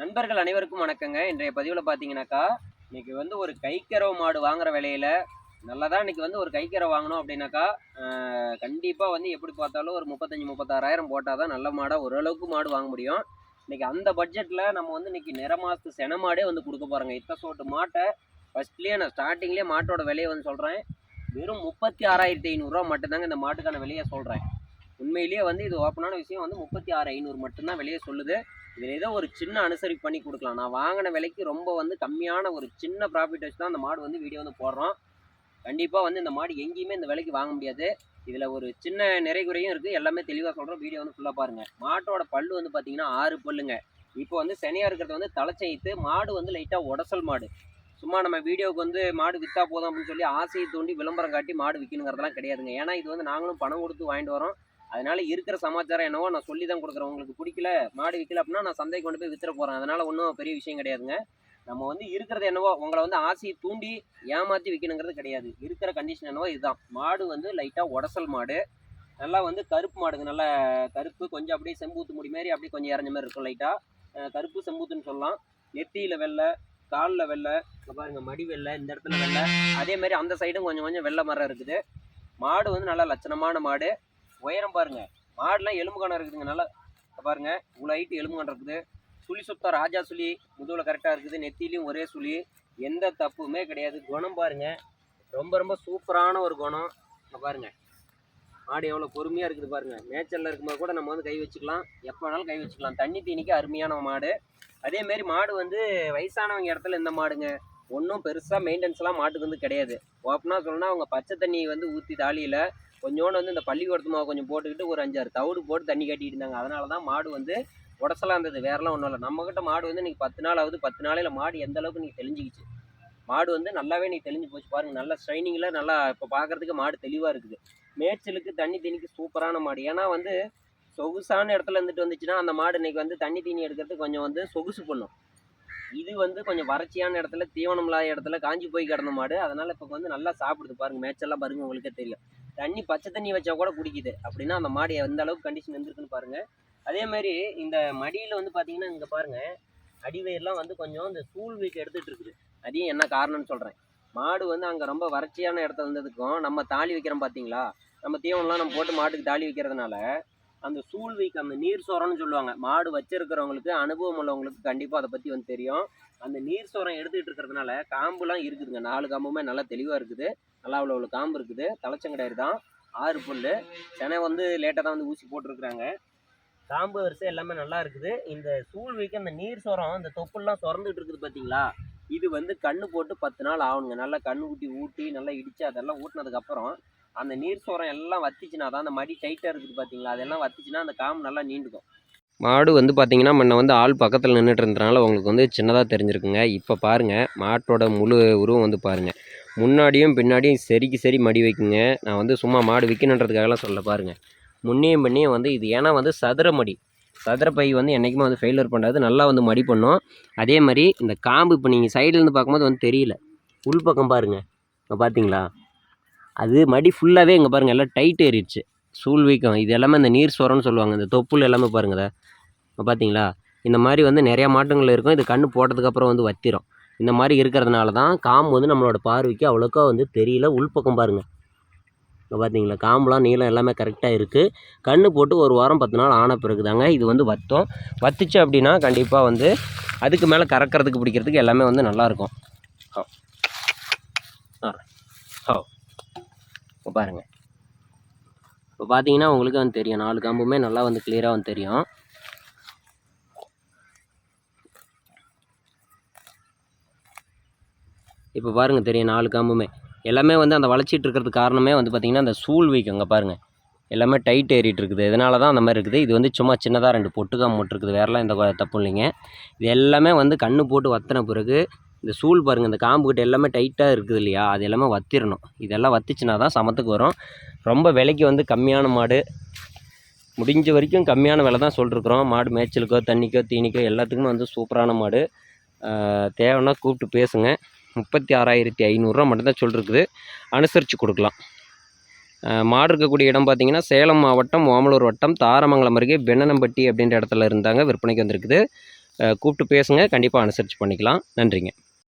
நண்பர்கள் அனைவருக்கும் வணக்கங்க. இன்றைய பதிவில் பார்த்தீங்கன்னாக்கா இன்னைக்கு வந்து ஒரு கைக்கரவு மாடு வாங்குற விலையில நல்லதாக இன்னைக்கு வந்து ஒரு கைக்கரை வாங்கணும் அப்படின்னாக்கா கண்டிப்பாக வந்து எப்படி பார்த்தாலும் ஒரு முப்பத்தஞ்சு முப்பத்தாறாயிரம் போட்டால் தான் நல்ல மாடாக ஓரளவுக்கு மாடு வாங்க முடியும். இன்னைக்கு அந்த பட்ஜெட்டில் நம்ம வந்து இன்னைக்கு நிற மாதத்து சென மாடே வந்து கொடுக்க போகிறோங்க இத்த சோட்டு மாட்டை ஃபஸ்ட்லேயே நான் ஸ்டார்டிங்லேயே மாட்டோட விலையை வந்து சொல்கிறேன் வெறும் முப்பத்தி ஆறாயிரத்தி ஐநூறுரூவா மட்டும்தாங்க இந்த மாட்டுக்கான விலையை சொல்கிறேன் உண்மையிலேயே வந்து இது ஓப்பனான விஷயம் வந்து முப்பத்தி ஆறு ஐநூறு மட்டும்தான் விலையை சொல்லுது. இதில் ஏதோ ஒரு சின்ன அனுசரிப்பு பண்ணி கொடுக்கலாம். நான் வாங்கின விலைக்கு ரொம்ப வந்து கம்மியான ஒரு சின்ன ப்ராஃபிட் வச்சு தான் அந்த மாடு வந்து வீடியோ வந்து போடுறோம். கண்டிப்பாக வந்து இந்த மாடு எங்கேயுமே இந்த விலைக்கு வாங்க முடியாது. இதில் ஒரு சின்ன நிறைகுறையும் இருக்குது எல்லாமே தெளிவாக சொல்கிறோம் வீடியோ வந்து ஃபுல்லாக பாருங்கள் மாட்டோட பல்லு வந்து பார்த்திங்கன்னா ஆறு பல்லுங்க. இப்போ வந்து சனியாக இருக்கிறது வந்து தலைச்சைத்து மாடு வந்து லைட்டாக உடசல் மாடு. சும்மா நம்ம வீடியோவுக்கு வந்து மாடு விற்றா போதும் அப்படின்னு சொல்லி ஆசையை தூண்டி விளம்பரம் காட்டி மாடு விற்கணுங்கிறதெல்லாம் கிடையாதுங்க. ஏன்னா இது வந்து நாங்களும் பணம் கொடுத்து வாங்கிட்டு வரோம் அதனால இருக்கிற சமாச்சாரம் என்னவோ நான் சொல்லி தான் கொடுக்குறேன். உங்களுக்கு பிடிக்கல மாடு விற்கல அப்படின்னா நான் சந்தைக்கு கொண்டு போய் வித்துற போகிறேன் அதனால ஒன்றும் பெரிய விஷயம் கிடையாதுங்க. நம்ம வந்து இருக்கிறது என்னவோ உங்களை வந்து ஆசையை தூண்டி ஏமாற்றி விற்கணுங்கிறது கிடையாது. இருக்கிற கண்டிஷன் என்னவோ இதுதான். மாடு வந்து லைட்டாக உடசல் மாடு. நல்லா வந்து கருப்பு மாடுங்க. நல்லா கருப்பு கொஞ்சம் அப்படியே செம்பூத்து முடி மாதிரி அப்படியே கொஞ்சம் இறஞ்ச மாதிரி இருக்கும் லைட்டாக கருப்பு செம்பூத்துன்னு சொல்லலாம். நெத்தியில் வெள்ளை காலில் வெள்ளை பாருங்கள் பாருங்க மடி வெள்ளை இந்த இடத்துல வெள்ளை. அதே மாதிரி அந்த சைடும் கொஞ்சம் கொஞ்சம் வெள்ளை மரம் இருக்குது. மாடு வந்து நல்லா லட்சணமான மாடு. உயரம் பாருங்க. மாடுலாம் எலும்பு கணம் இருக்குதுங்க. நல்லா பாருங்க. இவ்வளோ ஹைட்டு எலும்பு கணம் இருக்குது. சுழி சுத்தம் ராஜா சுழி முதுகில் கரெக்டாக இருக்குது. நெத்திலையும் ஒரே சுழி. எந்த தப்புமே கிடையாது. குணம் பாருங்க. ரொம்ப ரொம்ப சூப்பரான ஒரு குணம். இங்க பாருங்க. மாடு எவ்வளோ பொறுமையாக இருக்குது பாருங்க. மேய்ச்சலில் இருக்கும்போது கூட நம்ம வந்து கை வச்சுக்கலாம். எப்போ வேணாலும் கை வச்சுக்கலாம். தண்ணி தீனிக்கு அருமையான மாடு. அதேமாரி மாடு வந்து வயசானவங்க இடத்துல இந்த மாடுங்க. ஒன்றும் பெருசாக மெயின்டெனன்ஸ்லாம் மாட்டுக்கு வந்து கிடையாது. ஓப்பனாக சொல்லணும்னா அவங்க பச்சை தண்ணி வந்து ஊற்றி தாலியில் கொஞ்சோண்டு வந்து இந்த பள்ளிக்கூடத்து மாவு கொஞ்சம் போட்டுக்கிட்டு ஒரு அஞ்சாறு தவிடு போட்டு தண்ணி கட்டிட்டு இருந்தாங்க. அதனால தான் மாடு வந்து உடசலாம் இருந்தது. வேறெல்லாம் ஒன்றும் இல்லை. நம்மக்கிட்ட மாடு வந்து இன்றைக்கி பத்து நாள் ஆகுது. பத்து நாளையில் மாடு எந்த அளவுக்கு நீங்கள் தெளிஞ்சிக்கிச்சு. மாடு வந்து நல்லாவே நீ தெளிஞ்சு போச்சு. பாருங்க நல்லா ஷைனிங்கில் நல்லா இப்போ பார்க்கறதுக்கு மாடு தெளிவாக இருக்குது. மேய்ச்சலுக்கு தண்ணி தீனிக்கு சூப்பரான மாடு. ஏன்னா வந்து சொகுசான இடத்துல இருந்துட்டு வந்துச்சுன்னா அந்த மாடு இன்றைக்கி வந்து தண்ணி தீனி எடுக்கிறதுக்கு கொஞ்சம் வந்து சொகுசு பண்ணும். இது வந்து கொஞ்சம் வறட்சியான இடத்துல தீவனம் இல்லாத இடத்துல காஞ்சி போய் கிடந்த மாடு. அதனால் இப்போ வந்து நல்லா சாப்பிடுது. பாருங்க மேய்ச்சல்லாம் பாருங்க உங்களுக்கே தெரியும் தண்ணி பச்சை தண்ணி வச்சா கூட குடிக்குது. அப்படின்னா அந்த மாடு எந்த அளவுக்கு கண்டிஷன் இருந்திருக்குன்னு பாருங்க. அதே மாதிரி இந்த மடியில் வந்து பார்த்தீங்கன்னா இங்கே பாருங்க அடிவேர்லாம் வந்து கொஞ்சம் இந்த சூழ் வீக்கு எடுத்துகிட்டு இருக்குது. அதையும் என்ன காரணம்னு சொல்கிறேன் மாடு வந்து அங்கே ரொம்ப வறட்சியான இடத்துல இருந்ததுக்கும் நம்ம தாலி வைக்கிறோம் பார்த்தீங்களா நம்ம தீவனம்லாம் நம்ம போட்டு மாட்டுக்கு தாலி வைக்கிறதுனால அந்த சூழ் வீக் அந்த நீர் சோரம்னு சொல்லுவாங்க. மாடு வச்சிருக்கிறவங்களுக்கு அனுபவம் உள்ளவங்களுக்கு கண்டிப்பாக அதை பற்றி வந்து தெரியும். அந்த நீர் சோரம் எடுத்துக்கிட்டு இருக்கிறதுனால காம்புலாம் இருக்குதுங்க. நாலு காம்புமே நல்லா தெளிவாக இருக்குது. நல்லா அவ்வளோ அவ்வளோ காம்பு இருக்குது. தலைச்சங்கடாயிரு தான். ஆறு புல் சென்னை வந்து லேட்டாக தான் வந்து ஊசி போட்டிருக்கிறாங்க. காம்பு வரிசை எல்லாமே நல்லா இருக்குது. இந்த சூழ்விக்கு அந்த நீர் சோரம் இந்த தொப்புலாம் சுரந்துட்டு இருக்குது பார்த்தீங்களா இது வந்து கண்ணு போட்டு பத்து நாள் ஆகணுங்க. நல்லா கண்ணு ஊட்டி ஊட்டி நல்லா இடித்து அதெல்லாம் ஊட்டினதுக்கப்புறம் அந்த நீர் சோரம் எல்லாம் வத்திச்சுனா தான் அந்த மடி டைட்டாக இருக்குது பார்த்தீங்களா அதெல்லாம் வத்திச்சுன்னா அந்த காம்பு நல்லா நீண்டுக்கும். மாடு வந்து பார்த்தீங்கன்னா முன்ன வந்து ஆள் பக்கத்தில் நின்றுட்டு இருந்ததுனால உங்களுக்கு வந்து சின்னதாக தெரிஞ்சிருக்குங்க. இப்போ பாருங்கள் மாட்டோட முழு உருவம் வந்து பாருங்கள் முன்னாடியும் பின்னாடியும் சரிக்கு சரி மடி வைக்குங்க. நான் வந்து சும்மா மாடு விற்கணுன்றதுக்காகலாம் சொல்ல பாருங்கள் முன்னையும் பின்னையும் வந்து இது ஏன்னா வந்து சதுர மடி. சதுர பை வந்து என்றைக்குமே வந்து ஃபெயிலியர் பண்ணாது. நல்லா வந்து மடி பண்ணும். அதே மாதிரி இந்த காம்பு இப்போ நீங்கள் சைட்லேருந்து பார்க்கும்போது வந்து தெரியல. உள் பக்கம் பாருங்கள் இப்போ பார்த்தீங்களா அது மடி ஃபுல்லாகவே இங்கே பாருங்கள் எல்லாம் டைட் ஏறிடுச்சு. சூழ் வீக்கம் இது எல்லாமே இந்த நீர் சொரன்னு சொல்லுவாங்க இந்த தொப்புள் எல்லாமே பாருங்கள் இப்போ பார்த்தீங்களா இந்த மாதிரி வந்து நிறையா மாற்றங்கள் இருக்கும். இது கண்ணு போட்டதுக்கப்புறம் வந்து வத்திரும். இந்த மாதிரி இருக்கிறதுனால தான் காம்பு வந்து நம்மளோட பார்வைக்கு அவ்வளோக்கா வந்து தெரியல. உள்பக்கம் பாருங்கள் இப்போ பார்த்தீங்களா காம்புலாம் நீளம் எல்லாமே கரெக்டாக இருக்குது கண் போட்டு ஒரு வாரம் பத்து நாள் ஆன பிறகு தாங்க இது வந்து வத்தம். வத்துச்சு அப்படின்னா கண்டிப்பாக வந்து அதுக்கு மேலே கறக்கிறதுக்கு பிடிக்கிறதுக்கு எல்லாமே வந்து நல்லாயிருக்கும் ஹோ ஆ. இப்போ பாருங்கள் இப்போ பார்த்தீங்கன்னா உங்களுக்கு வந்து தெரியும். நாலு காம்புமே நல்லா வந்து கிளியராக வந்து தெரியும். இப்போ பாருங்கள் தெரியும் நாலு காம்புமே. எல்லாமே வந்து அந்த வளைச்சிட்டு இருக்கிறதுக்கு காரணமே வந்து பார்த்திங்கன்னா அந்த சூழ் வீக்கம் அங்கே பாருங்கள் எல்லாமே டைட் ஏறிட்டு இருக்குது. இதனால தான் அந்த மாதிரி இருக்குது. இது வந்து சும்மா சின்னதாக ரெண்டு பொட்டுக்காம் போட்டிருக்குது வேறெல்லாம் எந்த கொ- தப்பும் இல்லைங்க. இது எல்லாமே வந்து கண்ணு போட்டு வத்தின பிறகு இந்த சூழ் பாருங்கள் இந்த காம்புக்கிட்ட எல்லாமே டைட்டாக இருக்குது இல்லையா? அது எல்லாமே வத்திரணும். இதெல்லாம் வத்திச்சுனா தான் சமத்துக்கு வரும். ரொம்ப விலைக்கு வந்து கம்மியான மாடு. முடிஞ்ச வரைக்கும் கம்மியான விலை தான் சொல்லிருக்குறோம். மாடு மேய்ச்சலுக்கோ தண்ணிக்கோ தீனிக்கோ எல்லாத்துக்குமே வந்து சூப்பரான மாடு. தேவைன்னா கூப்பிட்டு பேசுங்க. முப்பத்தி ஆறாயிரத்தி ஐநூறுரூவா மட்டும்தான் சொல்லிருக்குது. அனுசரித்து கொடுக்கலாம். மாடு இருக்கக்கூடிய இடம் பார்த்தீங்கன்னா சேலம் மாவட்டம் ஓமலூர் வட்டம் தாரமங்கலம் அருகே பெண்ணனம்பட்டி அப்படின்ற இடத்துல இருந்தாங்க. விற்பனைக்கு வந்திருக்குது. கூப்பிட்டு பேசுங்க. கண்டிப்பாக அனுசரித்து பண்ணிக்கலாம். நன்றிங்க.